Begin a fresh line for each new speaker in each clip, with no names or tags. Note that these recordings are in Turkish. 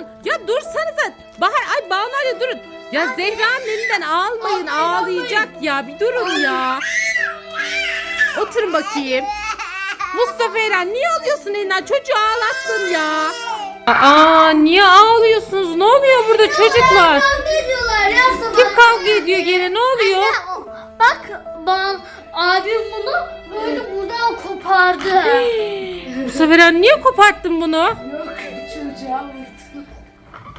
durun. Ya dursanıza. Bahar ay Banu Ali durun. Ya Zehra'nın elinden almayın ağlayacak ya. Bir durun ya. Oturun bakayım. Mustafa Eren niye alıyorsun elinden? Çocuğu ağlattın ya. Aa niye ağlıyorsunuz? Ne oluyor burada çocuklar?
Kavga ediyorlar ya sabah.
Kim kavga ediyor gene? Ne oluyor?
Bak ben abim bunu böyle buradan kopardı.
Mustafa Eren niye koparttın bunu?
Yok.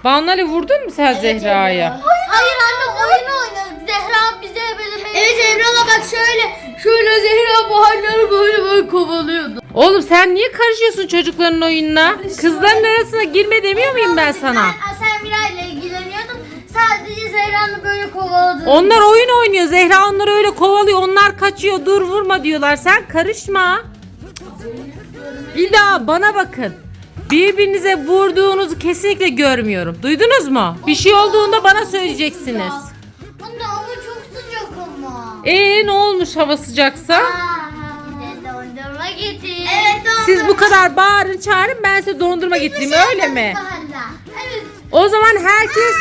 Banu Ali vurdun mu sen Zehra'ya?
Hayır anne oyun oynadık. Zehra bize böyle Evet Emrah'a bak şöyle. Şöyle Zehra baharları böyle böyle kovalıyordu.
Oğlum sen niye karışıyorsun çocukların oyununa? Kızların arasına girme demiyor muyum ben sana?
Sen, sen Miray'la ilgileniyordun. Sadece Zehra'nı böyle kovaladın.
Onlar oyun oynuyor. Zehra onları öyle kovalıyor. Onlar kaçıyor. Dur vurma diyorlar. Sen karışma. Bir daha bana bakın. Birbirinize vurduğunuzu kesinlikle görmüyorum. Duydunuz mu? Bir şey olduğunda bana söyleyeceksiniz.
Anne ama çok sıcak ama.
Ee ne olmuş hava sıcaksa?
Bir de dondurma getir. Evet dondurma.
Siz bu kadar bağırın çağırın ben size dondurma getireyim öyle mi?
Evet.
O zaman herkes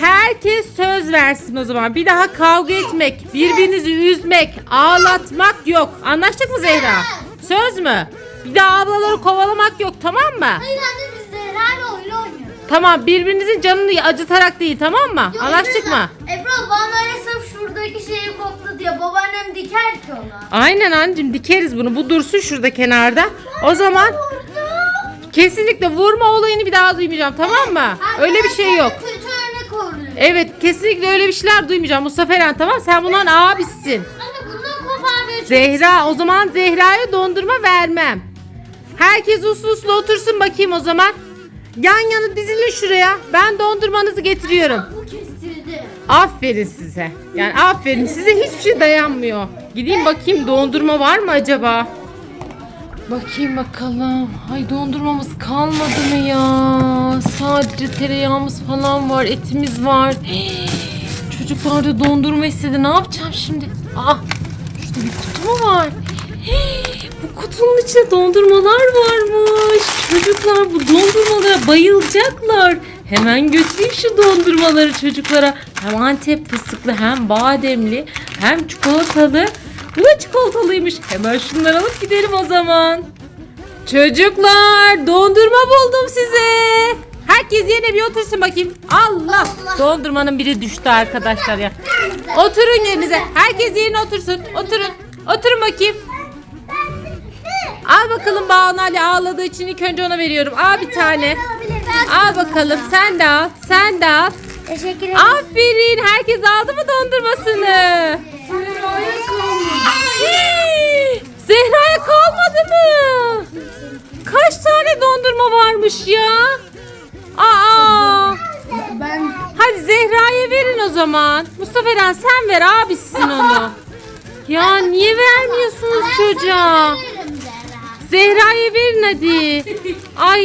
herkes söz versin o zaman. Bir daha kavga etmek, birbirinizi üzmek, ağlatmak yok. Anlaştık mı Zehra? Söz mü? Bir daha ablaları kovalamak yok tamam mı?
Hayır anne biz Zehra'yla oyun oynuyoruz.
Tamam birbirinizin canını acıtarak değil tamam mı? Anlaştık mı?
Ebru bana öyle sırf şuradaki şeyi kokla diye babaannem diker ki ona.
Aynen anneciğim dikeriz bunu. Bu dursun şurada kenarda. O zaman kesinlikle vurma olayını bir daha duymayacağım tamam mı? Öyle bir şey yok.
Kötü örnek oluyor.
Evet kesinlikle öyle bir şeyler duymayacağım. Mustafa Eren tamam sen bunların abisisin.
Anne bundan koparmaya
Zehra o zaman Zehra'ya dondurma vermem. Herkes uslu uslu otursun bakayım o zaman. Yan yana dizilin şuraya. Ben dondurmanızı getiriyorum.
Bu kestirdi.
Aferin size. Yani aferin size hiçbir şey dayanmıyor. Gideyim bakayım dondurma var mı acaba? Bakayım bakalım. Ay dondurmamız kalmadı mı ya? Sadece tereyağımız falan var, etimiz var. Hii, Çocuklar da dondurma istedi. Ne yapacağım şimdi? Ah, şurada bir kutu mu var? Bu kutunun içinde dondurmalar varmış. Çocuklar bu dondurmalara bayılacaklar. Hemen götüreyim şu dondurmaları çocuklara. Hem Antep fıstıklı hem bademli hem çikolatalı. Bu da çikolatalıymış. Hemen şunları alıp gidelim o zaman. Çocuklar dondurma buldum size. Herkes yerine bir otursun bakayım. Allah. Dondurmanın biri düştü arkadaşlar ya. Oturun yerinize. Herkes yerine otursun. Oturun. Oturun bakayım. Al bakalım Banu Ali ağladığı için ilk önce ona veriyorum. Al bir tane. Al bakalım sen de al. Sen de al.
Teşekkür ederim.
Aferin. Herkes aldı mı dondurmasını? Hii, Zehra'ya kalmadı mı? Kaç tane dondurma varmış ya? Aa.
Ben
Hadi Zehra'ya verin o zaman. Mustafa Eren sen ver abisisin onu. Ya niye vermiyorsunuz çocuğa? Zehra'ya verin hadi. Ay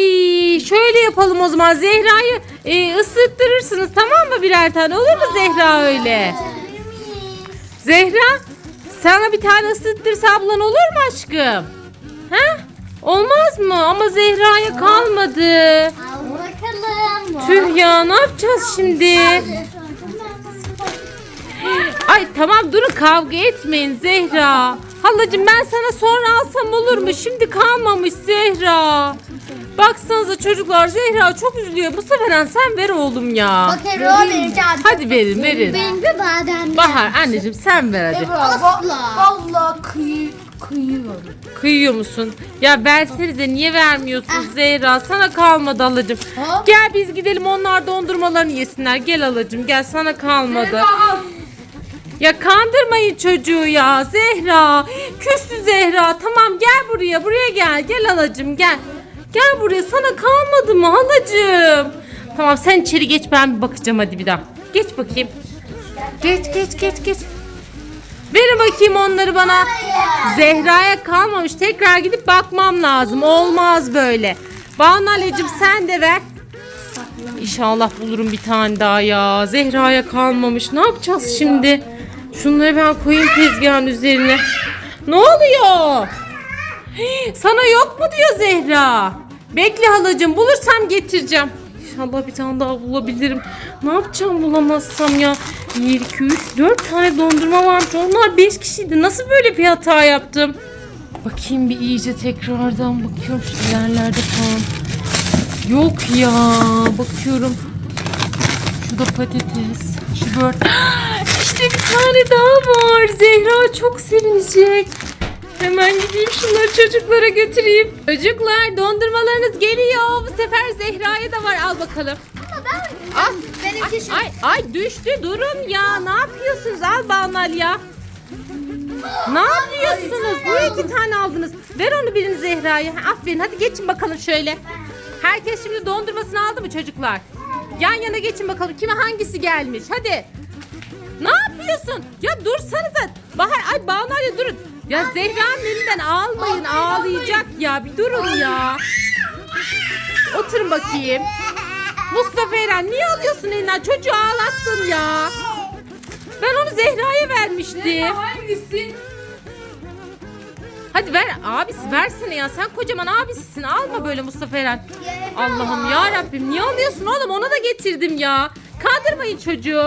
şöyle yapalım o zaman. Zehra'yı e, ısıttırırsınız tamam mı birer tane? Olur mu Zehra öyle? Zehra sana bir tane ısıttırsa ablan olur mu aşkım? He? Olmaz mı? Ama Zehra'ya kalmadı.
Al bakalım.
Tüh ya ne yapacağız şimdi? Ay tamam durun kavga etmeyin Zehra. Halacığım ben sana sonra alsam olur mu? Şimdi kalmamış Zehra. Baksanıza çocuklar Zehra çok üzülüyor. Bu sefer sen ver oğlum ya.
Bak Ebru vereceğim.
Hadi verin verin.
Benim de badem.
Bahar anneciğim sen ver hadi.
Asla. Vallahi kıy kıyıyorum.
Kıyıyor musun? Ya versenize niye vermiyorsun Zehra? Sana kalmadı halacığım.
Ha?
Gel biz gidelim onlar dondurmalarını yesinler. Gel halacığım gel sana kalmadı. Ya kandırmayın çocuğu ya Zehra. Küstü Zehra. Tamam gel buraya buraya gel. Gel halacığım gel. Gel buraya sana kalmadı mı halacığım? Tamam sen içeri geç ben bir bakacağım hadi bir daha. Geç bakayım. Geç geç geç geç. Verin bakayım onları bana. Zehra'ya kalmamış. Tekrar gidip bakmam lazım. Olmaz böyle. Banu Alecim sen de ver. İnşallah bulurum bir tane daha ya. Zehra'ya kalmamış. Ne yapacağız şimdi? Şunları ben koyayım tezgahın üzerine. Ne oluyor? Sana yok mu diyor Zehra. Bekle halacığım bulursam getireceğim. İnşallah bir tane daha bulabilirim. Ne yapacağım bulamazsam ya. 1, 2, 3, 4 tane dondurma varmış. Onlar 5 kişiydi. Nasıl böyle bir hata yaptım? Bakayım bir iyice tekrardan bakıyorum şu ilerlerde falan. Yok ya. Bakıyorum. Şurada patates. Şu bör. İşte bir tane daha var. Zehra çok sevinecek. Hemen gideyim şunları çocuklara götüreyim. Çocuklar dondurmalarınız geliyor. Bu sefer Zehra'ya da var. Al bakalım. Al.
Benimki şu.
Ay, ay düştü durun ya. Ne yapıyorsunuz? Al Banal ya. Ne yapıyorsunuz? Niye iki tane aldınız? Ver onu birini Zehra'ya. Aferin hadi geçin bakalım şöyle. Herkes şimdi dondurmasını aldı mı çocuklar? Yan yana geçin bakalım. Kime hangisi gelmiş? Hadi. Ne yapıyorsun? Ya dursanıza. Bahar ay Banalya durun. Ya Zehra'nın elinden almayın ağlayacak ya. Bir durun ya. Oturun bakayım. Mustafa Eren niye alıyorsun elinden? Çocuğu ağlattın ya. Ben onu Zehra'ya vermiştim.
Hangisi?
Hadi ver abisi versene ya. Sen kocaman abisisin. Alma böyle Mustafa Eren. Allah'ım ya Rabbim niye alıyorsun oğlum? Ona da getirdim ya. Kandırmayın çocuğu.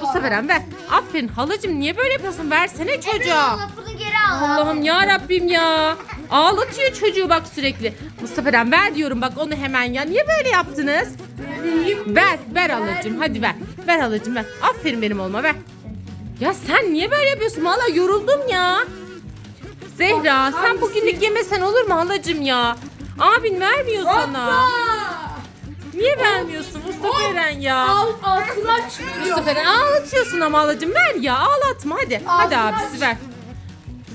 Mustafa Eren ver. Aferin halacığım niye böyle yapıyorsun? Versene çocuğa.
Lafını geri al.
Allah'ım ya Rabbim ya. Ağlatıyor çocuğu bak sürekli. Mustafa Eren ver diyorum bak onu hemen ya. Niye böyle yaptınız? Ver, ver halacığım. Hadi ver. Ver halacığım ver. Aferin benim oğluma ver. Ya sen niye böyle yapıyorsun? Valla yoruldum ya. Zehra sen bugünlük yemesen olur mu halacığım ya? Abin vermiyor sana. Niye vermiyorsun Mustafa Eren ya?
Al altına çıkıyor.
Mustafa Eren ağlatıyorsun ama halacığım ver ya ağlatma hadi. Hadi
Ağzını
abisi ver.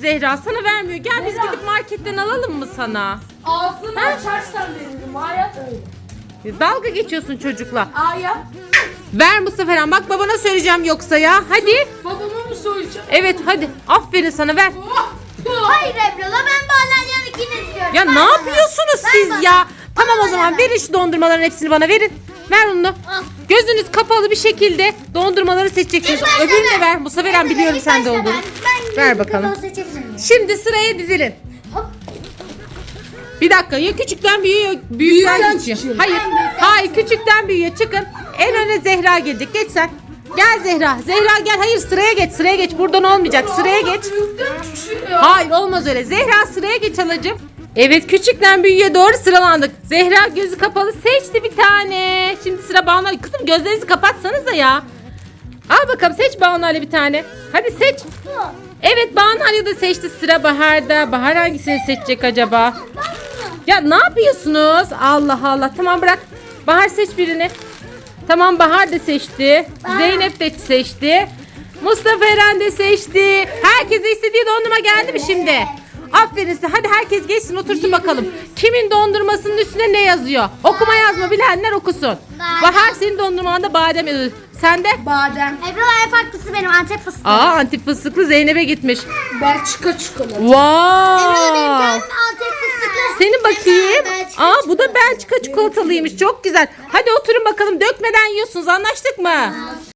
Zehra sana vermiyor. Gel biz
Zehra.
gidip marketten alalım mı sana?
Ağzını açarsan veririm. Hayat öyle.
Dalga geçiyorsun çocukla.
Hayat.
Ver Mustafa Eren bak babana söyleyeceğim yoksa ya. Hadi.
Babama mı söyleyeceğim?
Evet hadi. Aferin sana ver.
Hayır Ebru'la ben Balanyan'ınkini istiyorum.
Ya ne yapıyorsunuz
Ben
siz
bana-
ya? Tamam o
bana
zaman
ver.
verin şu dondurmaların hepsini bana verin. Ver onu.
Al.
Gözünüz kapalı bir şekilde dondurmaları seçeceksiniz.
İlk başta
Öbürünü de
ben.
ver. Mustafa Eren biliyorum
İlk
sende
başta
olduğunu.
ben. Ben
Ver bakalım. Şimdi sıraya dizilin.
Hop.
Bir dakika ya küçükten büyüğe büyükten
Büyükten
küçüğe.
küçüğe.
Hayır. Hayır küçükten büyüğe çıkın. En öne Zehra gelecek. Geç sen. Gel Zehra. Zehra gel. Hayır sıraya geç. Sıraya geç. Buradan olmayacak. Sıraya geç. Hayır olmaz öyle. Zehra sıraya geç alacım. Evet küçükten büyüğe doğru sıralandık. Zehra gözü kapalı seçti bir tane. Şimdi sıra Banu. Kızım gözlerinizi kapatsanıza ya. Al bakalım seç Banu Ali bir tane. Hadi seç. Evet Banu Ali de seçti. Sıra Bahar'da. Bahar hangisini seçecek acaba? Ya ne yapıyorsunuz? Allah Allah. Tamam bırak. Bahar seç birini. Tamam Bahar da seçti. Zeynep de seçti. Mustafa Eren de seçti. Herkese istediği dondurma geldi mi şimdi? Aferin size. Hadi herkes geçsin otursun bakalım. Kimin dondurmasının üstüne ne yazıyor? Okuma yazma bilenler okusun. Bahar senin dondurmanda badem yazıyor. Sen de?
Badem. Ebru'la en farklısı benim Antep fıstığı.
Aa antip fıstıklı Zeynep'e gitmiş.
Belçika çikolata.
Wow.
Antep fıstıklı.
Senin bakayım. Aa bu da Belçika çikolatalıymış. Çok güzel. Hadi oturun bakalım. Dökmeden yiyorsunuz. Anlaştık mı?